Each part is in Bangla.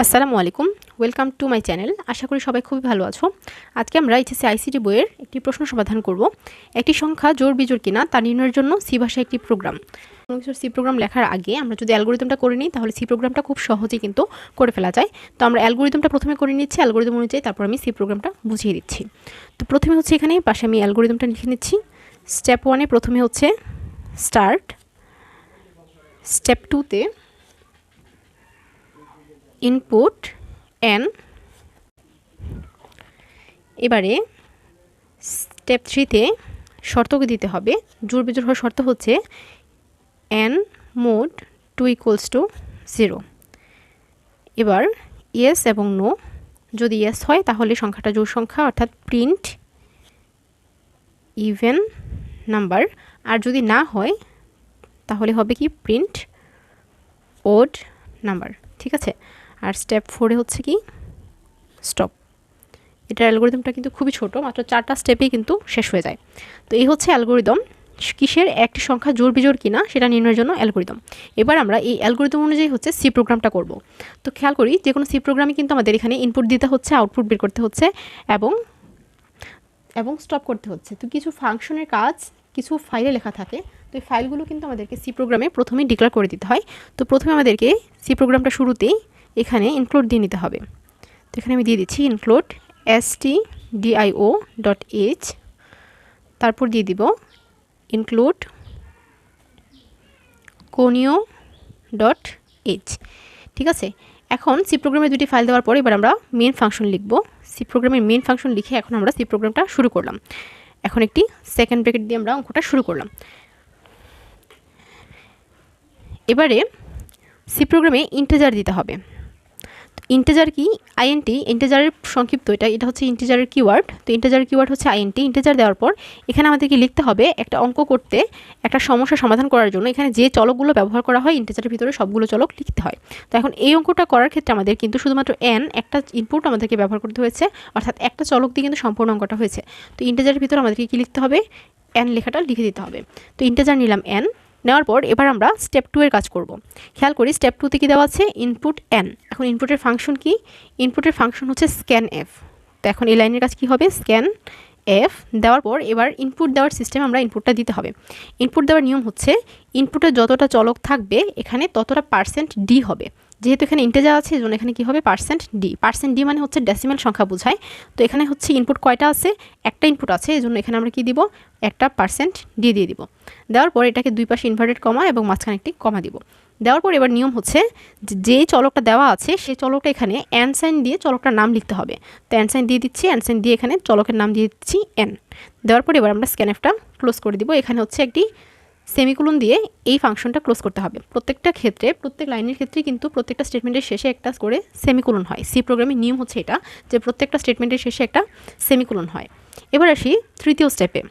আসসালামু আলাইকুম। ওয়েলকাম টু মাই চ্যানেল আশা করি সবাই খুবই ভালো আছো। আজকে আমরা এইচএসসি আইসিটি বইয়ের একটি প্রশ্ন সমাধান করব। একটি সংখ্যা জোর বিজোর কিনা তা নির্ণয়ের জন্য সি ভাষায় একটি প্রোগ্রাম কোনো কিছু সি প্রোগ্রাম লেখার আগে আমরা যদি অ্যালগোরিদমটা করে নিই, তাহলে সি প্রোগ্রামটা খুব সহজেই কিন্তু করে ফেলা যায়। তো আমরা অ্যালগোরিদমটা প্রথমে করে নিচ্ছি অ্যালগোরিদম অনুযায়ী তারপর আমি সি প্রোগ্রামটা বুঝিয়ে দিচ্ছি। তো প্রথমে হচ্ছে এখানে পাশে আমি অ্যালগোরিদমটা লিখে নিচ্ছি। স্টেপ ওয়ানে প্রথমে হচ্ছে স্টার্ট স্টেপ টুতে ইনপুট এন এবারে স্টেপ থ্রিতে শর্তকে দিতে হবে। জোর বেজোর হওয়ার শর্ত হচ্ছে N mod two equals to zero এবার ইয়েস এবং নো যদি ইয়েস হয়, তাহলে সংখ্যাটা জোর সংখ্যা, অর্থাৎ প্রিন্ট ইভেন নাম্বার আর যদি না হয়, তাহলে হবে কি? প্রিন্ট ওড নাম্বার ঠিক আছে? আর স্টেপ ফোরে হচ্ছে কি? স্টপ এটার অ্যালগোরিদমটা কিন্তু খুবই ছোট, মাত্র চারটা স্টেপেই কিন্তু শেষ হয়ে যায়। তো এই হচ্ছে অ্যালগোরিদম কিসের একটি সংখ্যা জোর বিজোর কিনা সেটা নির্ণয়ের জন্য অ্যালগোরিদম এবার আমরা এই অ্যালগোরিদম অনুযায়ী হচ্ছে সি প্রোগ্রামটা করব। তো খেয়াল করি, যে কোনো সি প্রোগ্রামে কিন্তু আমাদের এখানে ইনপুট দিতে হচ্ছে আউটপুট বের করতে হচ্ছে এবং এবং স্টপ করতে হচ্ছে। তো কিছু ফাংশনের কাজ, কিছু ফাইলে লেখা থাকে, তো এই ফাইলগুলো কিন্তু আমাদেরকে সি প্রোগ্রামে প্রথমেই ডিক্লেয়ার করে দিতে হয়। তো প্রথমে আমাদেরকে সি প্রোগ্রামটা শুরুতেই এখানে ইনক্লুড দিয়ে নিতে হবে। তো এখানে আমি দিয়ে দিচ্ছি include S T D I O dot H তারপর দিয়ে দিব ইনক্লুড কোনিও ডট এইচ ঠিক আছে? এখন সি প্রোগ্রামের দুটি ফাইল দেওয়ার পর এবার আমরা মেন ফাংশন লিখব। সি প্রোগ্রামের মেন ফাংশন লিখে এখন আমরা সি প্রোগ্রামটা শুরু করলাম। এখন একটি সেকেন্ড ব্রেকেট দিয়ে আমরা অঙ্কটা শুরু করলাম। এবারে সি প্রোগ্রামে ইন্টেজার দিতে হবে। ইন্টেজার কি? আইএনটি ইন্টেজারের সংক্ষিপ্ত, এটা এটা হচ্ছে ইন্টেজারের কিওয়ার্ড তো ইন্টেজারের কিওয়ার্ড হচ্ছে আইএনটি ইন্টেজার দেওয়ার পর এখানে আমাদেরকে লিখতে হবে একটা অঙ্ক করতে, একটা সমস্যা সমাধান করার জন্য। এখানে যে চলকগুলো ব্যবহার করা হয় ইন্টেজারের ভিতরে সবগুলো চলক লিখতে হয়। তো এখন এই অঙ্কটা করার ক্ষেত্রে আমাদের কিন্তু শুধুমাত্র এন একটা ইনপুট আমাদেরকে ব্যবহার করতে হয়েছে, অর্থাৎ একটা চলক দিয়ে কিন্তু সম্পূর্ণ অঙ্কটা হয়েছে। তো ইন্টেজারের ভিতরে আমাদেরকে কী লিখতে হবে? এন লেখাটা লিখে দিতে হবে। তো ইন্টেজার নিলাম এন নেওয়ার পর এবার আমরা স্টেপ টু এর কাজ করব। খেয়াল করি স্টেপ টুতে কী দেওয়া আছে? ইনপুট এন এখন ইনপুটের ফাংশন কি? ইনপুটের ফাংশন হচ্ছে স্ক্যান এফ তো এখন এই লাইনের কাজ কী হবে? স্ক্যান এফ দেওয়ার পর এবার ইনপুট দেওয়ার সিস্টেম আমরা ইনপুটটা দিতে হবে। ইনপুট দেওয়ার নিয়ম হচ্ছে ইনপুটে যতটা চলক থাকবে, এখানে ততটা পার্সেন্ট ডি হবে। যেহেতু এখানে ইন্টেজার আছে, এজন্য এখানে কী হবে? পার্সেন্ট ডি পার্সেন্ট ডি মানে হচ্ছে ডেসিমেল সংখ্যা বোঝায়। তো এখানে হচ্ছে ইনপুট কয়টা আছে? একটা ইনপুট আছে, এজন্য এখানে আমরা কি দিব? একটা পার্সেন্ট ডি দিয়ে দিব। দেওয়ার পর এটাকে দুই পাশে ইনভার্টেড কমা এবং মাঝখানে একটি কমা দিব। দেওয়ার পর এবার নিয়ম হচ্ছে যে চলকটা দেওয়া আছে, সেই চলকটা এখানে অ্যান সাইন দিয়ে চলকটার নাম লিখতে হবে। তো অ্যান সাইন দিয়ে দিচ্ছি অ্যান সাইন দিয়ে এখানে চলকের নাম দিয়ে দিচ্ছি এন দেওয়ার পর এবার আমরা স্ক্যানএফটা ক্লোজ করে দিব। এখানে হচ্ছে একটি সেমিকুলন দিয়ে এই ফাংশনটা ক্লোজ করতে হবে। প্রত্যেকটা ক্ষেত্রে, প্রত্যেক লাইনের ক্ষেত্রে কিন্তু প্রত্যেকটা স্টেটমেন্টের শেষে একটা করে সেমিকুলন হয়। সি প্রোগ্রামের নিয়ম হচ্ছে এটা, যে প্রত্যেকটা স্টেটমেন্টের শেষে একটা সেমিকুলন হয়। এবার আসি তৃতীয় স্টেপে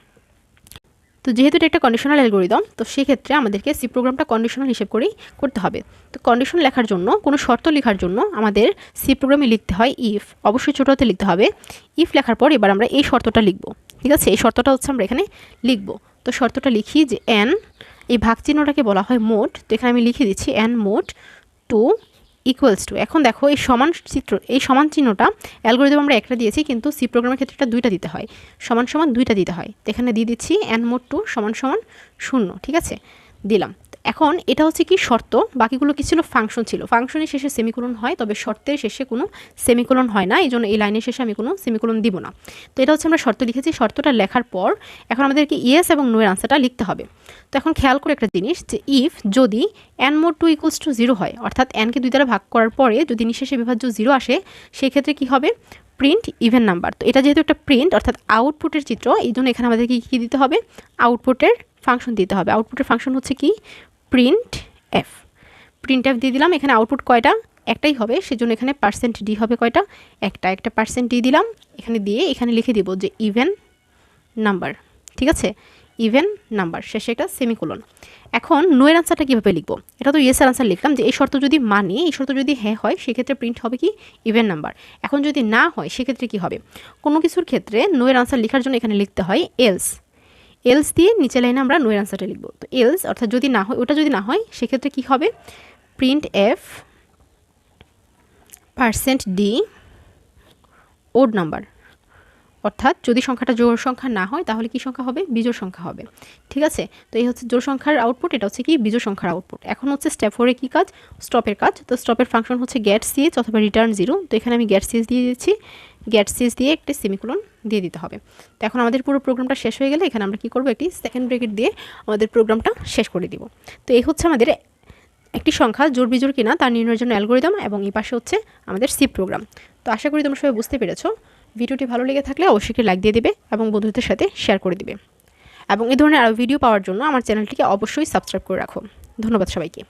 তো যেহেতু এটা একটা কন্ডিশনাল অ্যালগোরিদম তো সেক্ষেত্রে আমাদেরকে সি প্রোগ্রামটা কন্ডিশনাল হিসেব করেই করতে হবে। তো কন্ডিশন লেখার জন্য, কোনো শর্ত লেখার জন্য আমাদের সি প্রোগ্রামে লিখতে হয় ইফ অবশ্যই ছোটোতে লিখতে হবে। ইফ লেখার পর এবার আমরা এই শর্তটা লিখব। ঠিক আছে? এই শর্তটা হচ্ছে আমরা এখানে লিখব। তো শর্তটা লিখি যে এন এই ভাগ চিহ্নটাকে বলা হয় মোট, তো এখানে আমি লিখে দিচ্ছি এন মোট টু ইকুয়ালস টু এখন দেখো এই সমান চিত্র, এই সমান চিহ্নটা অ্যালগোরিদম আমরা একটা দিয়েছি, কিন্তু সি প্রোগ্রামের ক্ষেত্রে এটা দুইটা দিতে হয়। সমান সমান দুইটা দিতে হয়। তো এখানে দিয়ে দিচ্ছি এন মোট টু সমান সমান শূন্য, ঠিক আছে? দিলাম। এখন এটা হচ্ছে কি শর্ত, বাকিগুলো কি ছিল? ফাংশন ছিল। ফাংশনের শেষে সেমিকোলন হয়, তবে শর্তের শেষে কোনো সেমিকোলন হয় না। এই জন্য এই লাইনের শেষে আমি কোনো সেমিকোলন দিব না। তো এটা হচ্ছে আমরা শর্ত লিখেছি। শর্তটা লেখার পর এখন আমাদেরকে ইয়েস এবং নোয়ের আনসারটা লিখতে হবে। তো এখন খেয়াল করে একটা জিনিস যে ইফ যদি N mod two equals to zero হয়, অর্থাৎ এনকে দুই দ্বারা ভাগ করার পরে যদি নিঃশেষে বিভাজ্য জিরো আসে সেই ক্ষেত্রে কী হবে? প্রিন্ট ইভেন নাম্বার তো এটা যেহেতু একটা প্রিন্ট অর্থাৎ আউটপুটের চিত্র এই জন্য এখানে আমাদেরকে কী দিতে হবে? আউটপুটের ফাংশন দিতে হবে। আউটপুটের ফাংশন হচ্ছে কি? প্রিন্ট এফ প্রিন্ট এফ দিয়ে দিলাম, এখানে আউটপুট কয়টা? একটাই হবে, সেজন্য এখানে পার্সেন্ট ডি হবে কয়টা? একটা একটা পার্সেন্ট ডি দিলাম, এখানে দিয়ে এখানে লিখে দিব যে ইভেন নাম্বার ঠিক আছে? ইভেন নাম্বার শেষে একটা সেমিকোলন এখন নোয়ের আনসারটা কীভাবে লিখব? এটা তো ইয়েসের আনসার লিখলাম যে এই শর্ত যদি মানে এই শর্ত যদি হ্যাঁ হয়, সেক্ষেত্রে প্রিন্ট হবে কি? ইভেন নাম্বার এখন যদি না হয়, সেক্ষেত্রে কি হবে? কোনো কিছুর ক্ষেত্রে নোয়ের আনসার লেখার জন্য এখানে লিখতে হয় এলস এলস দিয়ে নিচে লাইনে আমরা নোয়ের আনসারটা লিখব। তো এলস অর্থাৎ যদি না হয়, ওটা যদি না হয়, সেক্ষেত্রে কি হবে? Printf percent D odd number অর্থাৎ যদি সংখ্যাটা জোড় সংখ্যা না হয়, তাহলে কি সংখ্যা হবে? বিজোড় সংখ্যা হবে। ঠিক আছে? তো এই হচ্ছে জোড় সংখ্যার আউটপুট এটা হচ্ছে কি? বিজোড় সংখ্যার আউটপুট এখন হচ্ছে স্টেপ ফোরে কী কাজ? স্টপের কাজ। তো স্টপের ফাংশন হচ্ছে গ্যাট সিএচ অথবা রিটার্ন জিরো তো এখানে আমি গ্যাট সিএচ দিয়ে দিচ্ছি। গ্যাট সিএচ দিয়ে একটি সেমিকোলন দিয়ে দিতে হবে। তো এখন আমাদের পুরো প্রোগ্রামটা শেষ হয়ে গেলে এখানে আমরা কী করব? একটি সেকেন্ড ব্রেকেট দিয়ে আমাদের প্রোগ্রামটা শেষ করে দিব। তো এই হচ্ছে আমাদের একটি সংখ্যা জোর বিজোড় কিনা, তার নির্ণয়ের জন্য অ্যালগোরিদম এবং এই পাশে হচ্ছে আমাদের সি প্রোগ্রাম তো আশা করি তোমরা সবাই বুঝতে পেরেছ। ভিডিওটি ভালো লেগে থাকলে অবশ্যই একটি লাইক দিয়ে দেবে এবং বন্ধুদের সাথে শেয়ার করে দেবে। এবং এই ধরনের আরও ভিডিও পাওয়ার জন্য আমার চ্যানেলটিকে অবশ্যই সাবস্ক্রাইব করে রাখো। ধন্যবাদ সবাইকে।